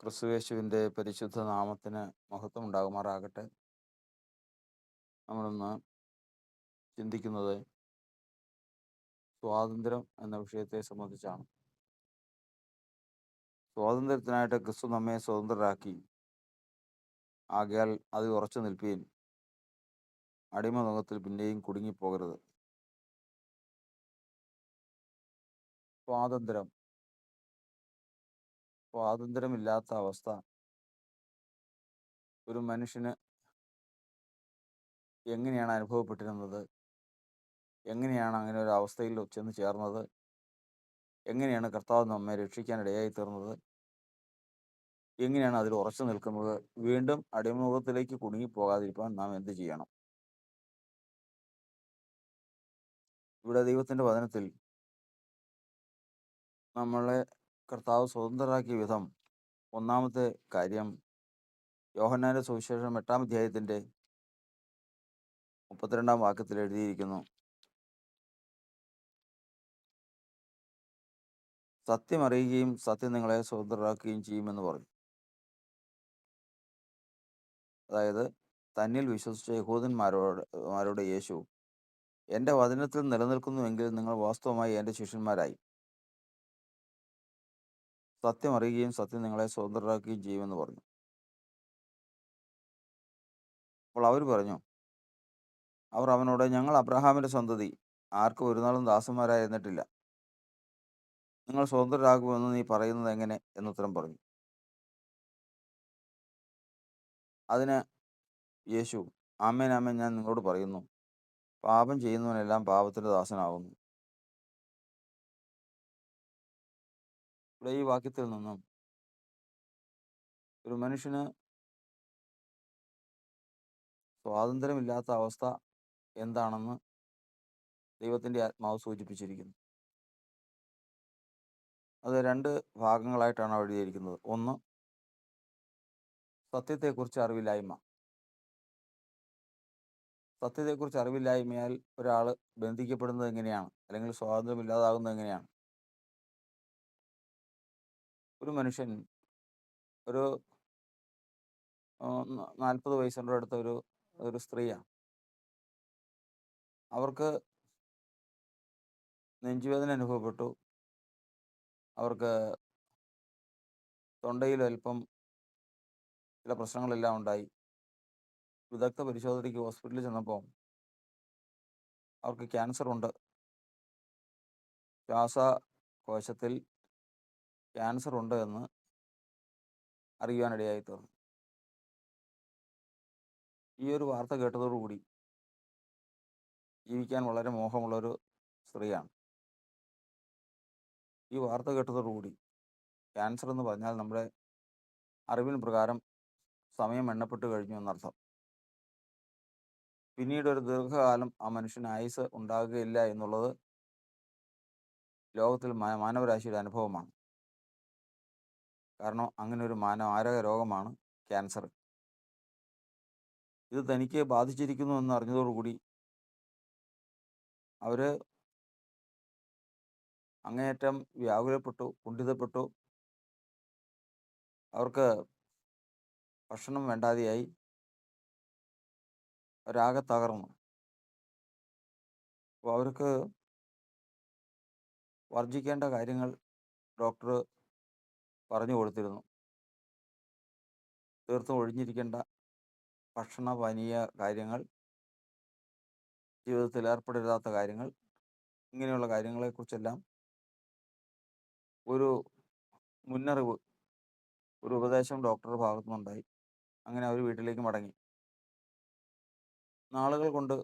ക്രിസ്തുയേശുവിന്റെ പരിശുദ്ധ നാമത്തിന് മഹത്വം ഉണ്ടാകുമാറാകട്ടെ. നമ്മളിന്ന് ചിന്തിക്കുന്നത് സ്വാതന്ത്ര്യം എന്ന വിഷയത്തെ സംബന്ധിച്ചാണ്. സ്വാതന്ത്ര്യത്തിനായിട്ട് ക്രിസ്തു നമ്മെ സ്വതന്ത്രരാക്കി. ആകയാൽ അത് ഉറച്ചു നിൽപ്പീൻ. അടിമ മുഖത്തിൽ പിന്നെയും കുടുങ്ങിപ്പോകരുത്. സ്വാതന്ത്ര്യം സ്വാതന്ത്ര്യമില്ലാത്ത അവസ്ഥ. ഒരു മനുഷ്യന് എങ്ങനെയാണ് അനുഭവപ്പെട്ടിരുന്നത്? എങ്ങനെയാണ് അങ്ങനെ ഒരു അവസ്ഥയിൽ ചെന്ന് ചേർന്നത്? എങ്ങനെയാണ് കർത്താവ് നമ്മെ രക്ഷിക്കാൻ ഇടയായി തീർന്നത് എങ്ങനെയാണ് അതിൽ ഉറച്ചു നിൽക്കുന്നത്? വീണ്ടും അടിമുഖത്തിലേക്ക് കുടുങ്ങിപ്പോകാതിരിക്കാൻ നാം എന്ത് ചെയ്യണം? ഇവിടെ ദൈവത്തിന്റെ വചനത്തിൽ നമ്മളെ കർത്താവ് സ്വതന്ത്രരാക്കിയ വിധം ഒന്നാമത്തെ കാര്യം യോഹന്നാന്റെ സുവിശേഷം എട്ടാം അധ്യായത്തിന്റെ മുപ്പത്തിരണ്ടാം വാക്യത്തിൽ എഴുതിയിരിക്കുന്നു. സത്യം അറിയുകയും സത്യം നിങ്ങളെ സ്വതന്ത്രരാക്കുകയും ചെയ്യുമെന്ന് പറഞ്ഞു. അതായത് തന്നിൽ വിശ്വസിച്ച യഹൂദന്മാരോട് മാരോട് യേശു എന്റെ വചനത്തിൽ നിലനിൽക്കുന്നുവെങ്കിൽ നിങ്ങൾ വാസ്തവമായി എന്റെ ശിഷ്യന്മാരായി. സത്യം അറിയുകയും സത്യം നിങ്ങളെ സ്വതന്ത്രരാക്കുകയും ചെയ്യുമെന്ന് പറഞ്ഞു. അപ്പോൾ അവർ പറഞ്ഞു അവർ അവനോട് ഞങ്ങൾ അബ്രഹാമിന്റെ സന്തതി. ആർക്കും ഒരു നാളും ദാസന്മാരായിരുന്നിട്ടില്ല നിങ്ങൾ സ്വതന്ത്രരാകുമെന്ന് നീ പറയുന്നത് എങ്ങനെ? എന്ന് ഉത്തരം പറഞ്ഞു. അതിന് യേശു ആമേൻ ആമേൻ ഞാൻ നിങ്ങളോട് പറയുന്നു. പാപം ചെയ്യുന്നവനെല്ലാം പാപത്തിന്റെ ദാസനാകുന്നു. ഇവിടെ ഈ വാക്യത്തിൽ നിന്നും ഒരു മനുഷ്യന് സ്വാതന്ത്ര്യമില്ലാത്ത അവസ്ഥ എന്താണെന്ന് ദൈവത്തിന്റെ ആത്മാവ് സൂചിപ്പിച്ചിരിക്കുന്നു. അത് രണ്ട് ഭാഗങ്ങളായിട്ടാണ് എഴുതിയിരിക്കുന്നത്. ഒന്ന് സത്യത്തെക്കുറിച്ച് അറിവില്ലായ്മ. സത്യത്തെക്കുറിച്ച് അറിവില്ലായ്മയാൽ ഒരാൾ ബന്ധിക്കപ്പെടുന്നത് എങ്ങനെയാണ്? അല്ലെങ്കിൽ സ്വാതന്ത്ര്യമില്ലാതാകുന്നത് എങ്ങനെയാണ്? ഒരു മനുഷ്യൻ ഒരു നാൽപ്പത് വയസ്സിന്റെ അടുത്ത ഒരു ഒരു സ്ത്രീയാണ്. അവർക്ക് നെഞ്ചുവേദന അനുഭവപ്പെട്ടു. അവർക്ക് തൊണ്ടയിൽ അല്പം ചില പ്രശ്നങ്ങളെല്ലാം ഉണ്ടായി. വിദഗ്ധ പരിശോധനയ്ക്ക് ഹോസ്പിറ്റലിൽ ചെന്നപ്പോൾ അവർക്ക് ക്യാൻസർ ഉണ്ട് ശ്വാസകോശത്തിൽ ക്യാൻസർ ഉണ്ട് എന്ന് അറിയുവാനിടയായി തീർന്നു ഈ ഒരു വാർത്ത കേട്ടതോടുകൂടി ജീവിക്കാൻ വളരെ മോഹമുള്ളൊരു സ്ത്രീയാണ്. ഈ വാർത്ത കേട്ടതോടുകൂടി ക്യാൻസർ എന്ന് പറഞ്ഞാൽ നമ്മുടെ അറിവിന് പ്രകാരം സമയം എണ്ണപ്പെട്ട് കഴിഞ്ഞു എന്നർത്ഥം. പിന്നീട് ഒരു ദീർഘകാലം ആ മനുഷ്യന് ആയുസ് ഉണ്ടാകുകയില്ല എന്നുള്ളത് ലോകത്തിൽ മാനവരാശിയുടെ അനുഭവമാണ്. കാരണം അങ്ങനെ ഒരു മാനമാരക രോഗമാണ് ക്യാൻസർ. ഇത് തനിക്ക് ബാധിച്ചിരിക്കുന്നു എന്ന് അറിഞ്ഞതോടുകൂടി അവർ അങ്ങേയറ്റം വ്യാകുലപ്പെട്ടു കുണ്ഠിതപ്പെട്ടു. അവർക്ക് ഭക്ഷണം വേണ്ടാതെയായി. അവരാകെ തകർന്നു. അപ്പോൾ അവർക്ക് വർജിക്കേണ്ട കാര്യങ്ങൾ ഡോക്ടർ പറഞ്ഞു കൊടുത്തിരുന്നു. തീർത്തും ഒഴിഞ്ഞിരിക്കേണ്ട ഭക്ഷണ പാനീയ കാര്യങ്ങൾ ജീവിതത്തിൽ ഏർപ്പെടരുതാത്ത കാര്യങ്ങൾ ഇങ്ങനെയുള്ള കാര്യങ്ങളെക്കുറിച്ചെല്ലാം ഒരു മുന്നറിവ് ഒരു ഉപദേശം ഡോക്ടറുടെ ഭാഗത്തു നിന്നുണ്ടായി അങ്ങനെ അവർ വീട്ടിലേക്ക് മടങ്ങി. നാളുകൾ കൊണ്ട്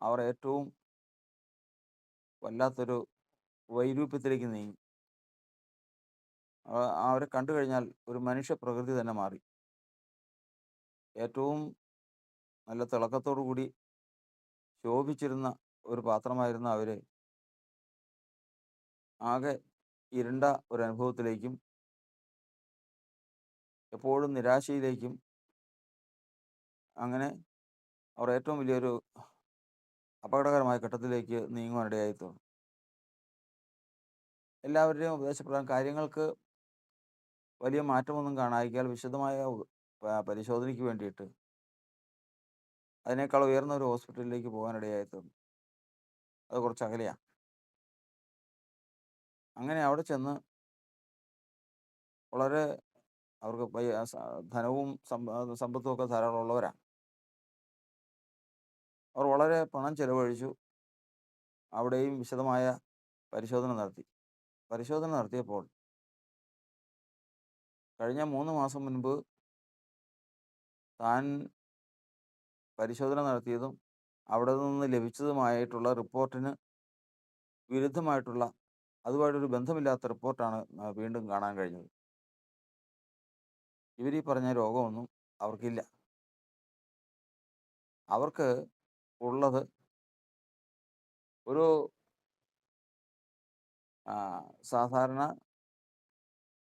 അവർ ഏറ്റവും വല്ലാത്തൊരു വൈരൂപ്യത്തിലേക്ക് നീങ്ങി. അവരെ കണ്ടു കഴിഞ്ഞാൽ ഒരു മനുഷ്യ പ്രകൃതി തന്നെ മാറി. ഏറ്റവും നല്ല തിളക്കത്തോടു കൂടി ശോഭിച്ചിരുന്ന ഒരു പാത്രമായിരുന്ന അവരെ. ആകെ ഇരുണ്ട ഒരു അനുഭവത്തിലേക്കും എപ്പോഴും നിരാശയിലേക്കും അങ്ങനെ അവർ ഏറ്റവും വലിയൊരു അപകടകരമായ ഘട്ടത്തിലേക്ക് നീങ്ങുവാനിടയായി തോന്നും. എല്ലാവരുടെയും ഉപദേശപ്രകാരം കാര്യങ്ങൾക്ക് വലിയ മാറ്റമൊന്നും കാണാതിരിക്കാൻ വിശദമായ പരിശോധനയ്ക്ക് വേണ്ടിയിട്ട്. അതിനേക്കാൾ ഉയർന്ന ഒരു ഹോസ്പിറ്റലിലേക്ക് പോകാനിടയായി തീർന്നു അത് കുറച്ച് അകലെയാണ്. അങ്ങനെ അവിടെ ചെന്ന് വളരെ അവർക്ക് ധനവും സമ്പത്തും ഒക്കെ ധാരാളം ഉള്ളവരാണ്. അവർ വളരെ പണം ചെലവഴിച്ചു അവിടെയും വിശദമായ പരിശോധന നടത്തി. പരിശോധന നടത്തിയപ്പോൾ കഴിഞ്ഞ മൂന്ന് മാസം മുൻപ് താൻ പരിശോധന നടത്തിയതും അവിടെ നിന്ന് ലഭിച്ചതുമായിട്ടുള്ള റിപ്പോർട്ടിന് വിരുദ്ധമായിട്ടുള്ള അതുമായിട്ടൊരു ബന്ധമില്ലാത്ത റിപ്പോർട്ടാണ് വീണ്ടും കാണാൻ കഴിഞ്ഞത്. ഇവർ ഈ പറഞ്ഞ രോഗമൊന്നും അവർക്കില്ല. അവർക്ക് ഉള്ളത് ഒരു സാധാരണ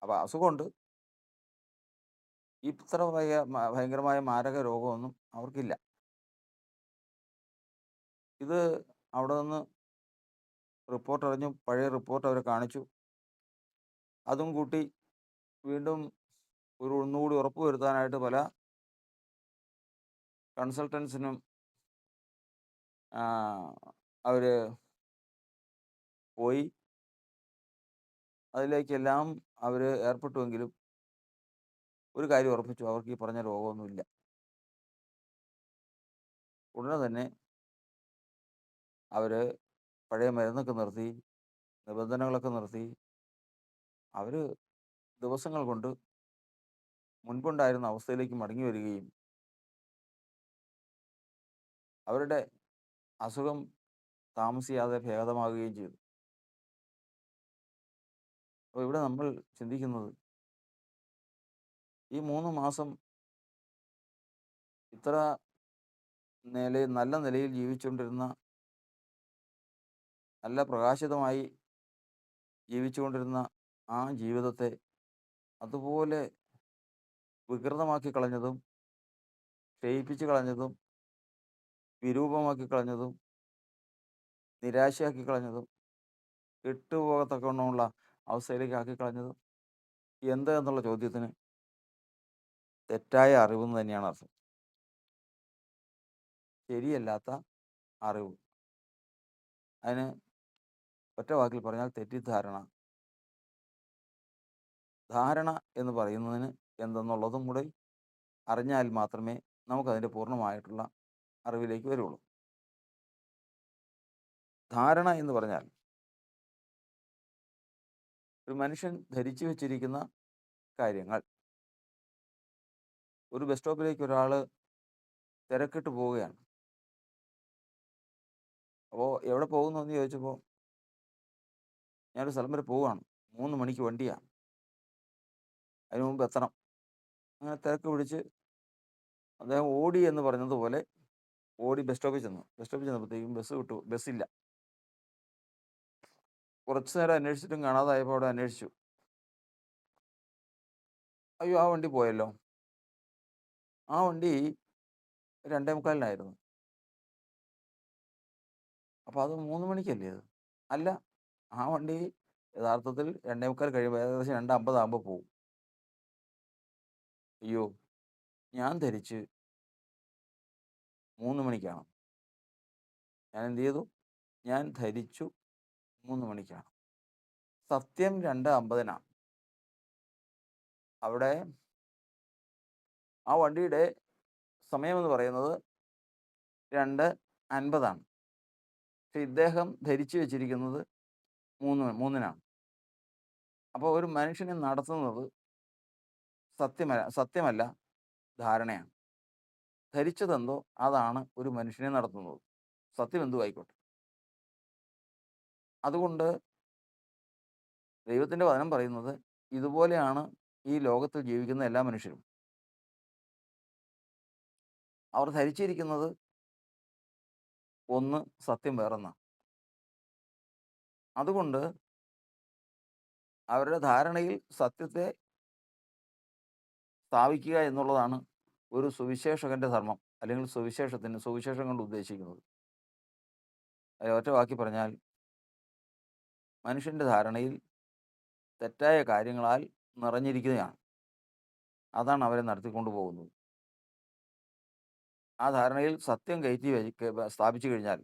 അപ്പം അസുഖമുണ്ട്. ഇത്ര ഭയ ഭയങ്കരമായ മാരക രോഗമൊന്നും അവർക്കില്ല. ഇത് അവിടെ നിന്ന് റിപ്പോർട്ട് അറിഞ്ഞു പഴയ റിപ്പോർട്ട് അവരെ കാണിച്ചു. അതും കൂട്ടി വീണ്ടും ഒരു ഒന്നുകൂടി ഉറപ്പ് വരുത്താനായിട്ട് പല കൺസൾട്ടൻസിനും അവർ പോയി. അതിലേക്കെല്ലാം അവർ ഏർപ്പെട്ടുവെങ്കിലും ഒരു കാര്യം ഉറപ്പിച്ചു അവർക്ക് ഈ പറഞ്ഞ രോഗമൊന്നുമില്ല. ഉടനെ തന്നെ അവർ പഴയ മരുന്നൊക്കെ നിർത്തി നിബന്ധനകളൊക്കെ നിർത്തി അവർ ദിവസങ്ങൾ കൊണ്ട് മുൻപുണ്ടായിരുന്ന അവസ്ഥയിലേക്ക് മടങ്ങി വരികയും അവരുടെ അസുഖം താമസിയാതെ ഭേദമാകുകയും ചെയ്തു. അപ്പോൾ ഇവിടെ നമ്മൾ ചിന്തിക്കുന്നത് ഈ മൂന്ന് മാസം ഇത്ര നില നല്ല നിലയിൽ ജീവിച്ചുകൊണ്ടിരുന്ന നല്ല പ്രകാശിതമായി ജീവിച്ചുകൊണ്ടിരുന്ന ആ ജീവിതത്തെ അതുപോലെ വികൃതമാക്കി കളഞ്ഞതും ക്ഷയിപ്പിച്ച് കളഞ്ഞതും വിരൂപമാക്കി കളഞ്ഞതും നിരാശയാക്കി കളഞ്ഞതും കെട്ടുപോകത്തക്കവണ്ണമുള്ള അവസ്ഥയിലേക്ക് ആക്കി കളഞ്ഞതും എന്ത് എന്നുള്ള ചോദ്യത്തിന് തെറ്റായ അറിവെന്ന് തന്നെയാണ് അർത്ഥം. ശരിയല്ലാത്ത അറിവ്. അതിന് ഒറ്റ വാക്കിൽ പറഞ്ഞാൽ തെറ്റിദ്ധാരണ. ധാരണ എന്ന് പറയുന്നതിന് എന്തെന്നുള്ളതും കൂടെ അറിഞ്ഞാൽ മാത്രമേ നമുക്കതിന്റെ പൂർണമായിട്ടുള്ള അറിവിലേക്ക് വരുള്ളൂ. ധാരണ എന്ന് പറഞ്ഞാൽ ഒരു മനുഷ്യൻ ധരിച്ചു വച്ചിരിക്കുന്ന കാര്യങ്ങൾ. ഒരു ബസ് സ്റ്റോപ്പിലേക്ക് ഒരാൾ തിരക്കിട്ട് പോവുകയാണ്. അപ്പോൾ എവിടെ പോകുന്നു എന്ന് ചോദിച്ചപ്പോൾ ഞാനൊരു സ്ഥലം വരെ പോവുകയാണ്. മൂന്ന് മണിക്ക് വണ്ടിയാണ്. അതിനു മുമ്പ് എത്തണം. അങ്ങനെ തിരക്ക് പിടിച്ച് അദ്ദേഹം ഓടി എന്ന് പറഞ്ഞതുപോലെ ഓടി ബസ് സ്റ്റോപ്പിൽ ചെന്നു. ബസ് സ്റ്റോപ്പിൽ ചെന്നപ്പോഴത്തേക്കും ബസ് വിട്ടു. ബസ്സില്ല കുറച്ച് നേരം അന്വേഷിച്ചിട്ടും കാണാതായപ്പോൾ അവിടെ അന്വേഷിച്ചു. അയ്യോ ആ വണ്ടി പോയല്ലോ. ആ വണ്ടി രണ്ടേ മുക്കാലിനായിരുന്നു. അപ്പോൾ അത് മൂന്ന് മണിക്കല്ലേ അത്? അല്ല ആ വണ്ടി യഥാർത്ഥത്തിൽ രണ്ടേ മുക്കാൽ കഴിയുമ്പോൾ ഏകദേശം രണ്ട് അമ്പതാകുമ്പോൾ പോകും അയ്യോ ഞാൻ ധരിച്ച് മൂന്ന് മണിക്കാണ്. ഞാൻ എന്ത് ചെയ്തു? ഞാൻ ധരിച്ചു മൂന്ന് മണിക്കാണ്. സത്യം രണ്ട് അമ്പതിനാണ്. അവിടെ ആ വണ്ടിയുടെ സമയം എന്ന് പറയുന്നത് രണ്ട് അൻപതാണ്. പക്ഷെ ഇദ്ദേഹം ധരിച്ചു വെച്ചിരിക്കുന്നത് മൂന്ന് മൂന്നിനാണ്. അപ്പോൾ ഒരു മനുഷ്യനെ നടത്തുന്നത് സത്യമല്ല സത്യമല്ല ധാരണയാണ്. ധരിച്ചതെന്തോ അതാണ് ഒരു മനുഷ്യനെ നടത്തുന്നത്. സത്യം എന്തു ആയിക്കോട്ടെ അതുകൊണ്ട് ദൈവത്തിന്റെ വചനം പറയുന്നത് ഇതുപോലെയാണ് ഈ ലോകത്തിൽ ജീവിക്കുന്ന എല്ലാ മനുഷ്യരും. അവർ ധരിച്ചിരിക്കുന്നത് ഒന്ന് സത്യം വേറെന്ന. അതുകൊണ്ട് അവരുടെ ധാരണയിൽ സത്യത്തെ സ്ഥാപിക്കുക എന്നുള്ളതാണ് ഒരു സുവിശേഷകന്റെ ധർമ്മം അല്ലെങ്കിൽ സുവിശേഷത്തിന് സുവിശേഷം കൊണ്ട് ഉദ്ദേശിക്കുന്നത്. ഒറ്റ വാക്കി പറഞ്ഞാൽ മനുഷ്യന്റെ ധാരണയിൽ തെറ്റായ കാര്യങ്ങളാൽ നിറഞ്ഞിരിക്കുകയാണ്. അതാണ് അവരെ നടത്തിക്കൊണ്ടു പോകുന്നത് ആ ധാരണയിൽ സത്യം കയറ്റി സ്ഥാപിച്ചു കഴിഞ്ഞാൽ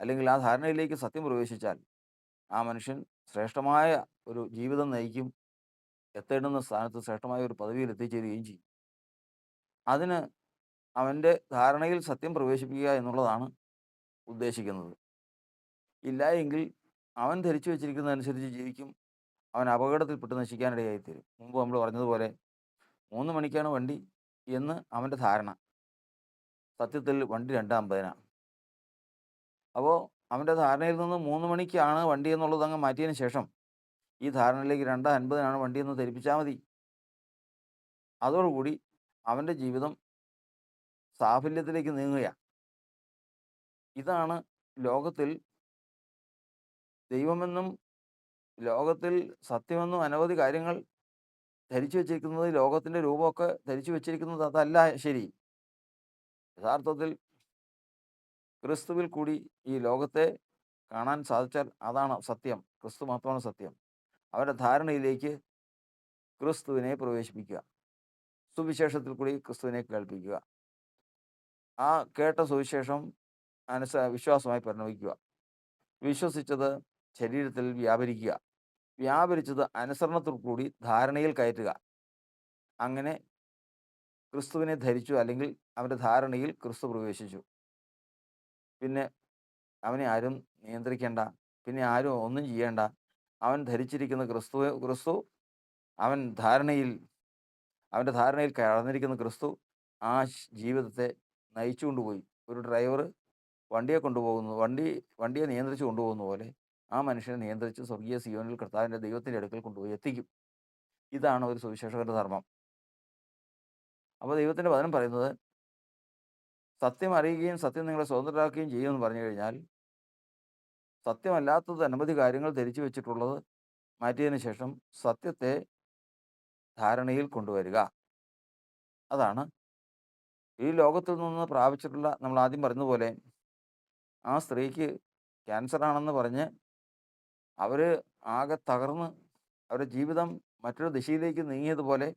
അല്ലെങ്കിൽ ആ ധാരണയിലേക്ക് സത്യം പ്രവേശിച്ചാൽ ആ മനുഷ്യൻ ശ്രേഷ്ഠമായ ഒരു ജീവിതം നയിക്കും എത്തേണ്ടുന്ന സ്ഥാനത്ത് ശ്രേഷ്ഠമായ ഒരു പദവിയിൽ എത്തിച്ചേരുകയും ചെയ്യും. അതിന് അവന്റെ ധാരണയിൽ സത്യം പ്രവേശിപ്പിക്കുക എന്നുള്ളതാണ് ഉദ്ദേശിക്കുന്നത്. ഇല്ല എങ്കിൽ അവൻ ധരിച്ചു വെച്ചിരിക്കുന്നതനുസരിച്ച് ജീവിക്കും അവൻ അപകടത്തിൽപ്പെട്ട് നശിക്കാനിടയായിത്തീരും. മുമ്പ് നമ്മൾ പറഞ്ഞതുപോലെ മൂന്ന് മണിക്കാണ് വണ്ടി എന്ന് അവന്റെ ധാരണ. സത്യത്തിൽ വണ്ടി രണ്ടാമ്പതിനാണ് അപ്പോൾ അവന്റെ ധാരണയിൽ നിന്ന് മൂന്ന് മണിക്കാണ് വണ്ടി എന്നുള്ളത് അങ്ങ് മാറ്റിയതിന് ശേഷം ഈ ധാരണയിലേക്ക് രണ്ട് അൻപതിനാണ് വണ്ടി എന്ന് ധരിപ്പിച്ചാൽ മതി. അതോടുകൂടി അവന്റെ ജീവിതം സാഫല്യത്തിലേക്ക് നീങ്ങുകയാണ് ഇതാണ് ലോകത്തിൽ ദൈവമെന്നും ലോകത്തിൽ സത്യമെന്നും അനവധി കാര്യങ്ങൾ ധരിച്ചു വച്ചിരിക്കുന്നത് ലോകത്തിന്റെ രൂപമൊക്കെ ധരിച്ചു വച്ചിരിക്കുന്നത് അതല്ല ശരി. യഥാർത്ഥത്തിൽ ക്രിസ്തുവിൽ കൂടി ഈ ലോകത്തെ കാണാൻ സാധിച്ചാൽ അതാണ് സത്യം. ക്രിസ്തു മാത്രമാണ് സത്യം. അവരുടെ ധാരണയിലേക്ക് ക്രിസ്തുവിനെ പ്രവേശിപ്പിക്കുക. സുവിശേഷത്തിൽ കൂടി ക്രിസ്തുവിനെ കേൾപ്പിക്കുക. ആ കേട്ട സുവിശേഷം അനുസ വിശ്വാസമായി പരിണമിക്കുക. വിശ്വസിച്ചത് ശരീരത്തിൽ വ്യാപരിക്കുക. വ്യാപരിച്ചത് അനുസരണത്തിൽ കൂടി ധാരണയിൽ കയറ്റുക. അങ്ങനെ ക്രിസ്തുവിനെ ധരിച്ചു അല്ലെങ്കിൽ അവന്റെ ധാരണയിൽ ക്രിസ്തു പ്രവേശിച്ചു. പിന്നെ അവനെ ആരും നിയന്ത്രിക്കേണ്ട പിന്നെ ആരും ഒന്നും ചെയ്യേണ്ട. അവൻ ധരിച്ചിരിക്കുന്ന ക്രിസ്തു ക്രിസ്തു അവൻ ധാരണയിൽ അവന്റെ ധാരണയിൽ കടന്നിരിക്കുന്ന ക്രിസ്തു ആ ജീവിതത്തെ നയിച്ചു കൊണ്ടുപോയി. ഒരു ഡ്രൈവർ വണ്ടിയെ കൊണ്ടുപോകുന്നു വണ്ടി വണ്ടിയെ നിയന്ത്രിച്ച് കൊണ്ടുപോകുന്ന പോലെ ആ മനുഷ്യനെ നിയന്ത്രിച്ച് സ്വർഗീയ സിയോനിൽ കർത്താവിന്റെ ദൈവത്തിന്റെ അടുക്കൽ കൊണ്ടുപോയി എത്തിക്കും. ഇതാണ് ഒരു സുവിശേഷകരുടെ ധർമ്മം. അപ്പോൾ ദൈവത്തിന്റെ വചനം പറയുന്നത് സത്യം അറിയുകയും സത്യം നിങ്ങളെ സ്വതന്ത്രരാക്കുകയും ചെയ്യുമെന്ന് പറഞ്ഞു കഴിഞ്ഞാൽ സത്യമല്ലാത്തത് അനവധി കാര്യങ്ങൾ ധരിച്ചു വെച്ചിട്ടുള്ളത് മാറ്റിയതിന് ശേഷം സത്യത്തെ ധാരണയിൽ കൊണ്ടുവരിക. അതാണ് ഈ ലോകത്തിൽ നിന്ന് പ്രാപിച്ചിട്ടുള്ള നമ്മൾ ആദ്യം പറഞ്ഞതുപോലെ ആ സ്ത്രീക്ക് ക്യാൻസർ ആണെന്ന് പറഞ്ഞ് അവർ ആകെ തകർന്ന് അവരുടെ ജീവിതം മറ്റൊരു ദിശയിലേക്ക് നീങ്ങിയതുപോലെ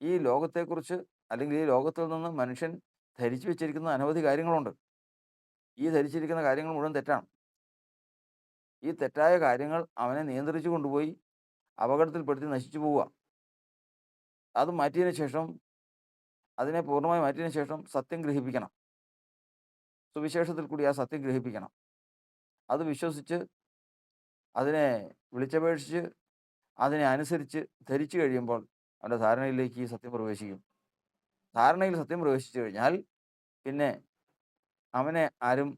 ഈ ലോകത്തെക്കുറിച്ച് അല്ലെങ്കിൽ ഈ ലോകത്തിൽ നിന്ന് മനുഷ്യൻ ധരിച്ചു വെച്ചിരിക്കുന്ന അനവധി കാര്യങ്ങളുണ്ട്. ഈ ധരിച്ചിരിക്കുന്ന കാര്യങ്ങൾ മുഴുവൻ തെറ്റാണ്. ഈ തെറ്റായ കാര്യങ്ങൾ അവനെ നിയന്ത്രിച്ചു കൊണ്ടുപോയി അപകടത്തിൽപ്പെടുത്തി നശിച്ചു പോവുക. അത് മാറ്റിയതിന് ശേഷം അതിനെ പൂർണമായി മാറ്റിയതിന് ശേഷം സത്യം ഗ്രഹിപ്പിക്കണം. സുവിശേഷത്തിൽ കൂടി ആ സത്യം ഗ്രഹിപ്പിക്കണം. അത് വിശ്വസിച്ച് അതിനെ വിളിച്ചപേക്ഷിച്ച് അതിനെ അനുസരിച്ച് ധരിച്ചു കഴിയുമ്പോൾ അവന്റെ ധാരണയിലേക്ക് ഈ സത്യം പ്രവേശിക്കും. ധാരണയിൽ സത്യം പ്രവേശിച്ചു കഴിഞ്ഞാൽ പിന്നെ അവനെ ആരും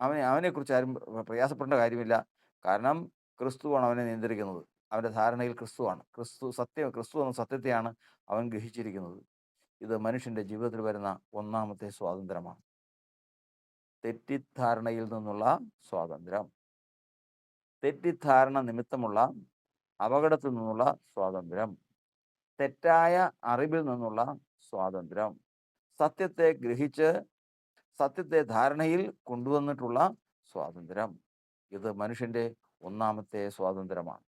അവനെ അവനെക്കുറിച്ച് ആരും പ്രയാസപ്പെടേണ്ട കാര്യമില്ല. കാരണം ക്രിസ്തുവാണ് അവനെ നിയന്ത്രിക്കുന്നത്. അവന്റെ ധാരണയിൽ ക്രിസ്തുവാണ്. ക്രിസ്തു സത്യം ക്രിസ്തു എന്ന സത്യത്തെയാണ് അവൻ ഗ്രഹിച്ചിരിക്കുന്നത്. ഇത് മനുഷ്യന്റെ ജീവിതത്തിൽ വരുന്ന ഒന്നാമത്തെ സ്വാതന്ത്ര്യമാണ്. തെറ്റിദ്ധാരണയിൽ നിന്നുള്ള സ്വാതന്ത്ര്യം. തെറ്റിദ്ധാരണ നിമിത്തമുള്ള അപകടത്തിൽ നിന്നുള്ള സ്വാതന്ത്ര്യം. തെറ്റായ അറിവിൽ നിന്നുള്ള സ്വാതന്ത്ര്യം. സത്യത്തെ ഗ്രഹിച്ച് സത്യത്തെ ധാരണയിൽ കൊണ്ടുവന്നിട്ടുള്ള സ്വാതന്ത്ര്യം. ഇത് മനുഷ്യന്റെ ഒന്നാമത്തെ സ്വാതന്ത്ര്യമാണ്.